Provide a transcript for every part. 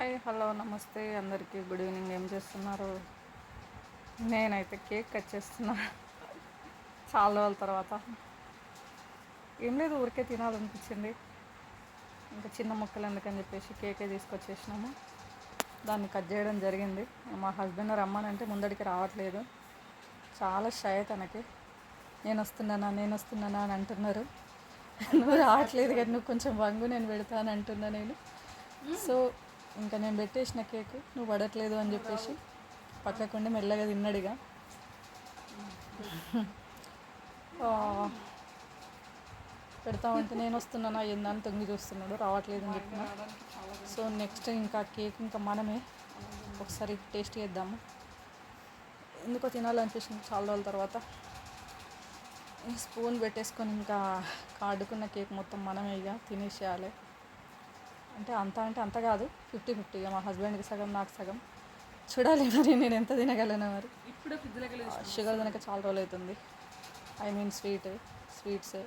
Hi hello నమస్తే. అందరికీ good evening. ఏం చేస్తున్నారు? నేనైతే కేక్ కట్ చేస్తున్నా. చాలా రోజుల తర్వాత. ఏం లేదు ఊరికే తినాలనిపించింది. ఇంకా చిన్న ముక్కలు ఎందుకని చెప్పేసి కేకే తీసుకొచ్చేసినాము. దాన్ని కట్ చేయడం జరిగింది. మా హస్బెండ్ రమ్మనంటే ముందడికి రావట్లేదు. చాలా షై తనకి. నేను వస్తున్నానా నేను వస్తున్నానా అని అంటున్నారు. నువ్వు రావట్లేదు కానీ నువ్వు కొంచెం వంగు నేను పెడతాను అంటున్నా నేను. సో ఇంకా నేను పెట్టేసిన కేక్ నువ్వు పడట్లేదు అని చెప్పేసి పక్కకుండా మెల్లగా తిన్నాడుగా పెడతా పెడతామంటే నేను వస్తున్నానా ఏందని తొంగి చూస్తున్నాడు రావట్లేదు అని చెప్పిన. సో నెక్స్ట్ ఇంకా కేక్ ఇంకా మనమే ఒకసారి టేస్ట్ చేద్దాము. ఎందుకో తినాలనిపిస్తుంది చాలా రోజుల తర్వాత. స్పూన్ పెట్టేసుకొని ఇంకా కాడుకున్న కేక్ మొత్తం మనమే ఇక తినేసేయాలి. అంటే అంత అంటే అంత కాదు. Fifty fifty. ఇక మా హస్బెండ్కి సగం నాకు సగం. చూడాలి మరి నేను ఎంత తినగలను మరి. ఇప్పుడే షుగర్ తినక చాలా రోజులు అవుతుంది. I mean sweet sweets.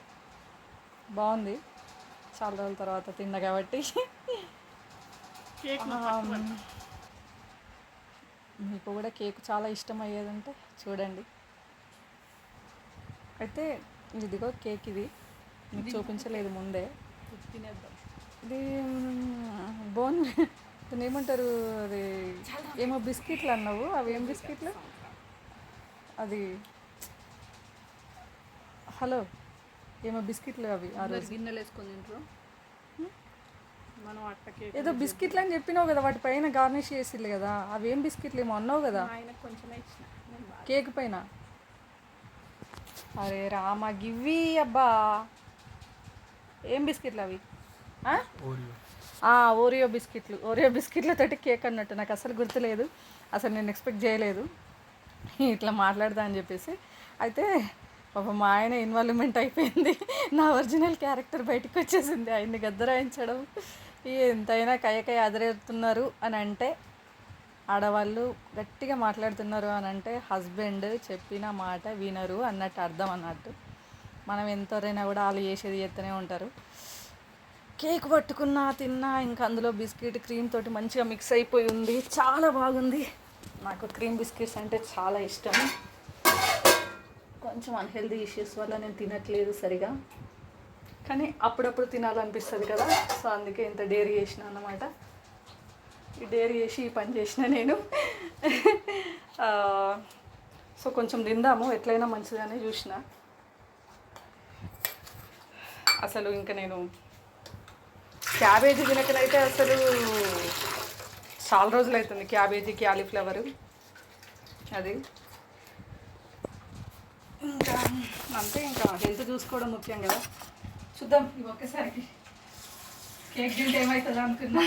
బాగుంది. చాలా రోజుల తర్వాత తిన్నా కాబట్టి. మీకు కూడా కేక్ చాలా ఇష్టం అయ్యేదంటే చూడండి. అయితే ఇదిగో కేక్ ఇది. మీకు చూపించలేదు ముందే. తినేద్దాం. ఇది బోన్. దీన్ని ఏమంటారు అది ఏమో బిస్కెట్లు అన్నావు. అవి ఏం బిస్కెట్లు? అది హలో ఏమో బిస్కెట్లు అవి గిన్నెలు వేసుకొని తింటారు. మనం ఏదో బిస్కెట్లు అని చెప్పినావు కదా వాటి పైన గార్నిష్ చేసిల్లు కదా. అవి ఏం బిస్కెట్లు ఏమో అన్నావు కదా. కొంచెమే ఇచ్చిన. కేక్ పైన. అరే రామ గివ్వి అబ్బా. ఏం బిస్కెట్లు అవి? ఓరియో బిస్కెట్లు. ఓరియో బిస్కెట్లతోటి కేక్ అన్నట్టు. నాకు అసలు గుర్తులేదు. అసలు నేను ఎక్స్పెక్ట్ చేయలేదు. ఇట్లా మాట్లాడదా అని చెప్పేసి. అయితే పాప మా ఆయన ఇన్వాల్వ్మెంట్ అయిపోయింది. నా ఒరిజినల్ క్యారెక్టర్ బయటకు వచ్చేసింది. ఆయన్ని గద్దరాయించడం ఎంతైనా కయ్యకయ్య అదరేస్తున్నారు అని అంటే ఆడవాళ్ళు గట్టిగా మాట్లాడుతున్నారు అని అంటే హస్బెండ్ చెప్పిన మాట వినరు అన్నట్టు అర్థం అన్నట్టు. మనం ఎంతవరైనా కూడా వాళ్ళు చేసేది చేస్తూనే ఉంటారు. కేక్ పట్టుకున్నా తిన్నా ఇంకా అందులో బిస్కెట్ క్రీమ్ తోటి మంచిగా మిక్స్ అయిపోయి ఉంది. చాలా బాగుంది. నాకు క్రీమ్ బిస్కెట్స్ అంటే చాలా ఇష్టం. కొంచెం అన్హెల్దీ ఇష్యూస్ వల్ల నేను తినట్లేదు సరిగా. కానీ అప్పుడప్పుడు తినాలనిపిస్తుంది కదా. సో అందుకే ఇంత డేరీ చేసిన అన్నమాట. ఈ డేరీ చేసి ఈ పని చేసిన నేను. సో కొంచెం తిందాము. ఎట్లయినా మంచిదని చూసిన. అసలు ఇంకా నేను క్యాబేజీ తినకనైతే అసలు చాలా రోజులు అవుతుంది క్యాబేజీ క్యాలీఫ్లవరు అది. ఇంకా అంతే ఇంకా హెల్త్ చూసుకోవడం ముఖ్యం కదా. చూద్దాం ఇవి ఒక్కసారికి కేక్ తింటే ఏమవుతుందో అనుకున్నా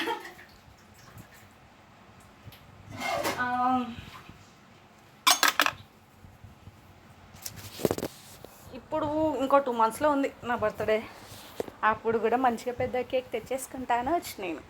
ఇప్పుడు ఇంకో టూ మంత్స్లో ఉంది నా బర్త్డే. అప్పుడు కూడా మంచిగా పెద్ద కేక్ తెచ్చేసుకుంటాను వచ్చి నేను.